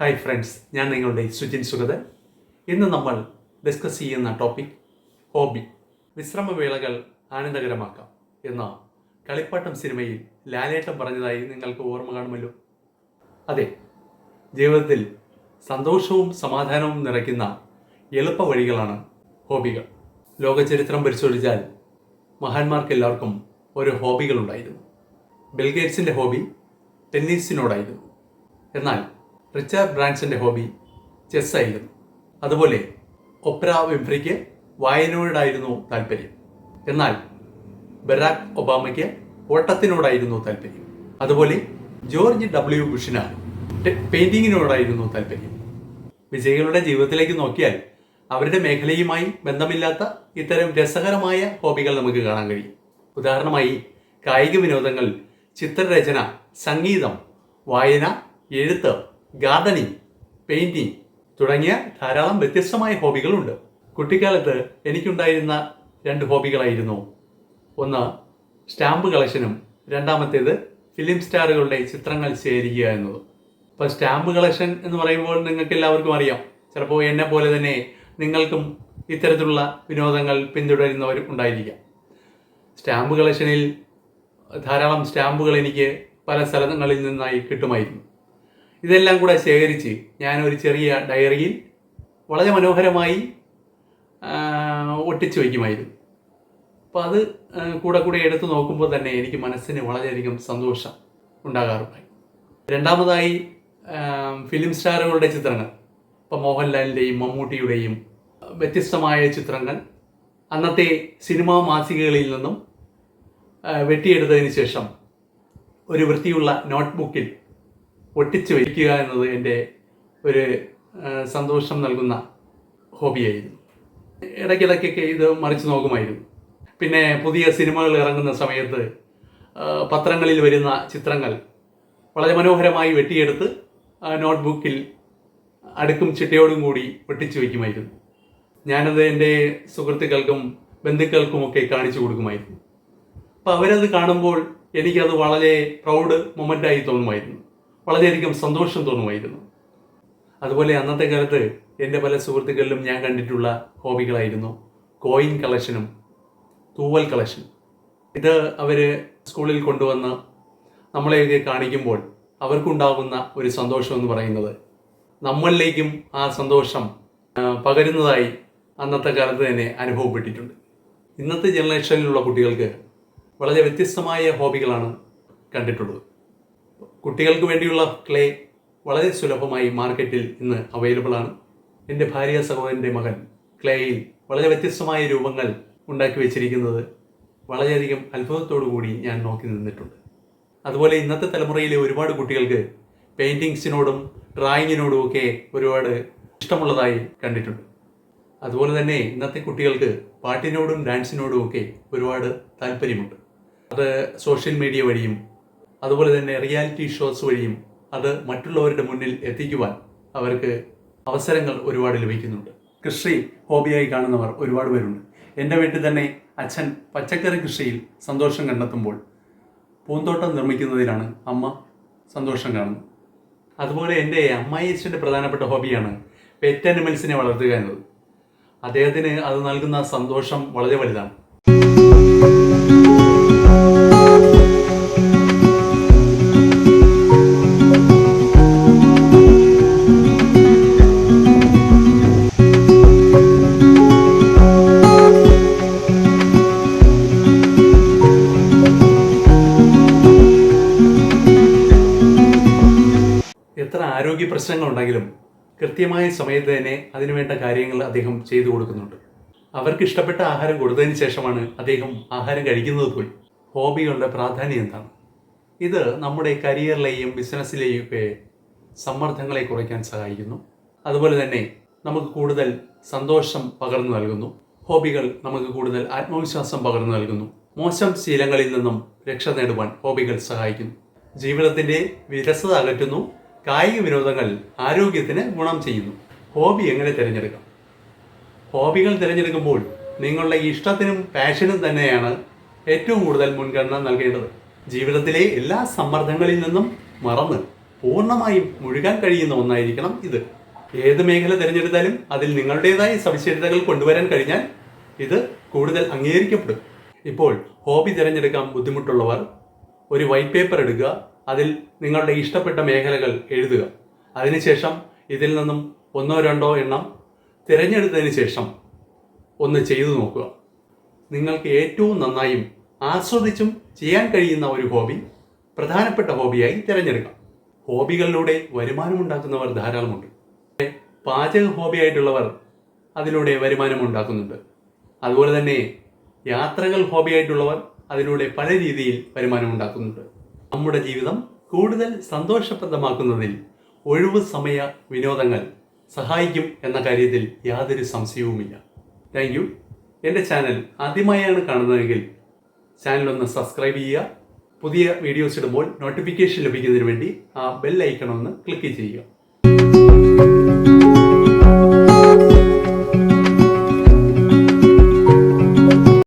Hi friends ഞാൻ നിങ്ങളുടെ സുജിൻ സുഗതൻ. ഇന്ന് നമ്മൾ ഡിസ്കസ് ചെയ്യുന്ന ടോപ്പിക് ഹോബി വിശ്രമവേളകൾ ആനന്ദകരമാക്കാം എന്ന കളിപ്പാട്ടം സിനിമയിൽ ലാലേട്ടം പറഞ്ഞതായി നിങ്ങൾക്ക് ഓർമ്മ കാണുമല്ലോ. അതെ ജീവിതത്തിൽ സന്തോഷവും സമാധാനവും നിറയ്ക്കുന്ന എളുപ്പ വഴികളാണ് ഹോബികൾ ലോകചരിത്രം പരിശോധിച്ചാൽ മഹാന്മാർക്ക് എല്ലാവർക്കും ഓരോ ഹോബികളുണ്ടായിരുന്നു ബിൽഗേറ്റ്സിന്റെ ഹോബി ടെന്നീസിനോടായിരുന്നു. എന്നാൽ റിച്ചാർഡ് ബ്രാൻസിന്റെ ഹോബി ചെസ് ആയിരുന്നു. അതുപോലെ ഒപ്ര വിംഫ്രിക്ക് വായനയോടായിരുന്നു താല്പര്യം. എന്നാൽ ബരാക് ഒബാമയ്ക്ക് ഓട്ടത്തിനോടായിരുന്നു താല്പര്യം. അതുപോലെ ജോർജ് ഡബ്ല്യു ബുഷിന് പെയിന്റിങ്ങിനോടായിരുന്നു താല്പര്യം. വിജയികളുടെ ജീവിതത്തിലേക്ക് നോക്കിയാൽ അവരുടെ മേഖലയുമായി ബന്ധമില്ലാത്ത ഇത്തരം രസകരമായ ഹോബികൾ നമുക്ക് കാണാൻ കഴിയും. ഉദാഹരണമായി കായിക വിനോദങ്ങൾ ചിത്രരചന സംഗീതം വായന എഴുത്ത് ഗാർഡനിങ് പെയിന്റിങ് തുടങ്ങിയ ധാരാളം വ്യത്യസ്തമായ ഹോബികളുണ്ട്. കുട്ടിക്കാലത്ത് എനിക്കുണ്ടായിരുന്ന രണ്ട് ഹോബികളായിരുന്നു. ഒന്ന് സ്റ്റാമ്പ് കളക്ഷനും രണ്ടാമത്തേത് ഫിലിം സ്റ്റാറുകളുടെ ചിത്രങ്ങൾ ശേഖരിക്കുക എന്നത്. ഇപ്പോൾ സ്റ്റാമ്പ് കളക്ഷൻ എന്ന് പറയുമ്പോൾ നിങ്ങൾക്ക് എല്ലാവർക്കും അറിയാം. ചിലപ്പോൾ എന്നെ പോലെ തന്നെ നിങ്ങൾക്കും ഇത്തരത്തിലുള്ള വിനോദങ്ങൾ പിന്തുടരുന്നവരും ഉണ്ടായിരിക്കാം. സ്റ്റാമ്പ് കളക്ഷനിൽ ധാരാളം സ്റ്റാമ്പുകൾ എനിക്ക് പല സ്ഥലങ്ങളിൽ നിന്നായി കിട്ടുമായിരുന്നു. ഇതെല്ലാം കൂടെ ശേഖരിച്ച് ഞാൻ ഒരു ചെറിയ ഡയറിയിൽ വളരെ മനോഹരമായി ഒട്ടിച്ചു വയ്ക്കുമായിരുന്നു. അപ്പോൾ അത് കൂടെ കൂടെ എടുത്തു നോക്കുമ്പോൾ തന്നെ എനിക്ക് മനസ്സിന് വളരെയധികം സന്തോഷം ഉണ്ടാകാറുണ്ടായി. രണ്ടാമതായി ഫിലിം സ്റ്റാറുകളുടെ ചിത്രങ്ങൾ. ഇപ്പോൾ മോഹൻലാലിന്റെയും മമ്മൂട്ടിയുടെയും വ്യത്യസ്തമായ ചിത്രങ്ങൾ. അന്നത്തെ സിനിമാ മാസികകളിൽ നിന്നും വെട്ടിയെടുത്തതിന് ശേഷം ഒരു വൃത്തിയുള്ള നോട്ട്ബുക്കിൽ ഒട്ടിച്ചു വയ്ക്കുക എന്നത് എന്റെ ഒരു സന്തോഷം നൽകുന്ന ഹോബിയായിരുന്നു. ഇടയ്ക്കിടയ്ക്കൊക്കെ ഇത് മറിച്ച് നോക്കുമായിരുന്നു. പിന്നെ പുതിയ സിനിമകൾ ഇറങ്ങുന്ന സമയത്ത് പത്രങ്ങളിൽ വരുന്ന ചിത്രങ്ങൾ വളരെ മനോഹരമായി വെട്ടിയെടുത്ത് നോട്ട്ബുക്കിൽ അടുക്കും ചിട്ടയോടും കൂടി ഒട്ടിച്ചു വയ്ക്കുമായിരുന്നു ഞാനത് എന്റെ സുഹൃത്തുക്കൾക്കും ബന്ധുക്കൾക്കുമൊക്കെ കാണിച്ചു കൊടുക്കുമായിരുന്നു. അപ്പോൾ അവരത് കാണുമ്പോൾ എനിക്കത് വളരെ പ്രൗഡ് മൊമെന്റായി തോന്നുമായിരുന്നു. വളരെയധികം സന്തോഷം തോന്നുമായിരുന്നു. അതുപോലെ അന്നത്തെ കാലത്ത് എന്റെ പല സുഹൃത്തുക്കളിലും ഞാൻ കണ്ടിട്ടുള്ള ഹോബികളായിരുന്നു. കോയിൻ കളക്ഷനും തൂവൽ കളക്ഷനും ഇത് അവർ സ്കൂളിൽ കൊണ്ടുവന്ന് നമ്മളെയൊക്കെ കാണിക്കുമ്പോൾ അവർക്കുണ്ടാകുന്ന ഒരു സന്തോഷം എന്ന് പറയുന്നത്. നമ്മളിലേക്കും ആ സന്തോഷം പകരുന്നതായി അന്നത്തെ കാലത്ത് തന്നെ അനുഭവപ്പെട്ടിട്ടുണ്ട്. ഇന്നത്തെ ജനറേഷനിലുള്ള കുട്ടികൾക്ക് വളരെ വ്യത്യസ്തമായ ഹോബികളാണ് കണ്ടിട്ടുള്ളത്. കുട്ടികൾക്ക് വേണ്ടിയുള്ള ക്ലേ വളരെ സുലഭമായി മാർക്കറ്റിൽ ഇന്ന് അവൈലബിൾ ആണ്. എന്റെ ഭാര്യ സഹോദരന്റെ മകൻ ക്ലേയിൽ വളരെ വ്യത്യസ്തമായ രൂപങ്ങൾ ഉണ്ടാക്കി വെച്ചിരിക്കുന്നത് വളരെയധികം അത്ഭുതത്തോടു കൂടി ഞാൻ നോക്കി നിന്നിട്ടുണ്ട്. അതുപോലെ ഇന്നത്തെ തലമുറയിലെ ഒരുപാട് കുട്ടികൾക്ക് പെയിന്റിങ്സിനോടും ഡ്രായിങ്ങിനോടും ഒക്കെ ഒരുപാട് ഇഷ്ടമുള്ളതായി കണ്ടിട്ടുണ്ട്. അതുപോലെ തന്നെ ഇന്നത്തെ കുട്ടികൾക്ക് പാട്ടിനോടും ഡാൻസിനോടും ഒക്കെ ഒരുപാട് താല്പര്യമുണ്ട്. അത് സോഷ്യൽ മീഡിയ വഴിയും അതുപോലെ തന്നെ റിയാലിറ്റി ഷോസ് വഴിയും അത് മറ്റുള്ളവരുടെ മുന്നിൽ എത്തിക്കുവാൻ അവർക്ക് അവസരങ്ങൾ ഒരുപാട് ലഭിക്കുന്നുണ്ട്. കൃഷി ഹോബിയായി കാണുന്നവർ ഒരുപാട് പേരുണ്ട്. എന്റെ വീട്ടിൽ തന്നെ അച്ഛൻ പച്ചക്കറി കൃഷിയിൽ സന്തോഷം കണ്ടെത്തുമ്പോൾ പൂന്തോട്ടം നിർമ്മിക്കുന്നതിലാണ് അമ്മ സന്തോഷം കാണുന്നത്. അതുപോലെ എന്റെ അമ്മായിയച്ഛന്റെ പ്രധാനപ്പെട്ട ഹോബിയാണ് പെറ്റ് അനിമൽസിനെ വളർത്തുക എന്നത്. അദ്ദേഹത്തിന് അത് നൽകുന്ന സന്തോഷം വളരെ വലുതാണ്. എത്ര ആരോഗ്യ പ്രശ്നങ്ങളുണ്ടെങ്കിലും കൃത്യമായ സമയത്ത് തന്നെ അതിനുവേണ്ട കാര്യങ്ങൾ അദ്ദേഹം ചെയ്തു കൊടുക്കുന്നുണ്ട്. അവർക്ക് ഇഷ്ടപ്പെട്ട ആഹാരം കൊടുത്തതിന് ശേഷമാണ് അദ്ദേഹം ആഹാരം കഴിക്കുന്നത് പോയി ഹോബികളുടെ പ്രാധാന്യം എന്താണ്? ഇത് നമ്മുടെ കരിയറിലെയും ബിസിനസ്സിലെയും ഒക്കെ സമ്മർദ്ദങ്ങളെ കുറയ്ക്കാൻ സഹായിക്കുന്നു. അതുപോലെ തന്നെ നമുക്ക് കൂടുതൽ സന്തോഷം പകർന്നു നൽകുന്നു. ഹോബികൾ നമുക്ക് കൂടുതൽ ആത്മവിശ്വാസം പകർന്നു നൽകുന്നു. മോശം ശീലങ്ങളിൽ നിന്നും രക്ഷ നേടുവാൻ ഹോബികൾ സഹായിക്കുന്നു. ജീവിതത്തിന്റെ വിരസത അകറ്റുന്നു. കായിക വിനോദങ്ങൾ ആരോഗ്യത്തിന് ഗുണം ചെയ്യുന്നു. ഹോബി എങ്ങനെ തിരഞ്ഞെടുക്കാം? ഹോബികൾ തിരഞ്ഞെടുക്കുമ്പോൾ നിങ്ങളുടെ ഇഷ്ടത്തിനും പാഷനും തന്നെയാണ് ഏറ്റവും കൂടുതൽ മുൻഗണന നൽകേണ്ടത്. ജീവിതത്തിലെ എല്ലാ സമ്മർദ്ദങ്ങളിൽ നിന്നും മറന്ന് പൂർണമായും മുഴുകാൻ കഴിയുന്ന ഒന്നായിരിക്കണം ഇത്. ഏത് മേഖല തിരഞ്ഞെടുത്താലും അതിൽ നിങ്ങളുടേതായ സവിശേഷതകൾ കൊണ്ടുവരാൻ കഴിഞ്ഞാൽ ഇത് കൂടുതൽ അംഗീകരിക്കപ്പെടും. ഇപ്പോൾ ഹോബി തിരഞ്ഞെടുക്കാൻ ബുദ്ധിമുട്ടുള്ളവർ ഒരു വൈറ്റ് പേപ്പർ എടുക്കുക അതിൽ നിങ്ങളുടെ ഇഷ്ടപ്പെട്ട മേഖലകൾ എഴുതുക. അതിനുശേഷം ഇതിൽ നിന്നും ഒന്നോ രണ്ടോ എണ്ണം തിരഞ്ഞെടുത്തതിന് ശേഷം ഒന്ന് ചെയ്തു നോക്കുക. നിങ്ങൾക്ക് ഏറ്റവും നന്നായും ആസ്വദിച്ചും ചെയ്യാൻ കഴിയുന്ന ഒരു ഹോബി പ്രധാനപ്പെട്ട ഹോബിയായി തിരഞ്ഞെടുക്കാം. ഹോബികളിലൂടെ വരുമാനമുണ്ടാക്കുന്നവർ ധാരാളമുണ്ട്. പാചക ഹോബിയായിട്ടുള്ളവർ അതിലൂടെ വരുമാനം ഉണ്ടാക്കുന്നുണ്ട് അതുപോലെ തന്നെ യാത്രകൾ ഹോബിയായിട്ടുള്ളവർ അതിലൂടെ പല രീതിയിൽ വരുമാനം ഉണ്ടാക്കുന്നുണ്ട് നമ്മുടെ ജീവിതം കൂടുതൽ സന്തോഷപ്രദമാക്കുന്നതിൽ ഒഴിവ് സമയ വിനോദങ്ങൾ സഹായിക്കും എന്ന കാര്യത്തിൽ യാതൊരു സംശയവുമില്ല. താങ്ക് യു എന്റെ ചാനൽ ആദ്യമായാണ് കാണുന്നതെങ്കിൽ ചാനൽ ഒന്ന് സബ്സ്ക്രൈബ് ചെയ്യുക. പുതിയ വീഡിയോസ് ഇടുമ്പോൾ നോട്ടിഫിക്കേഷൻ ലഭിക്കുന്നതിന് വേണ്ടി ആ ബെൽ ഐക്കൺ ഒന്ന് ക്ലിക്ക് ചെയ്യുക.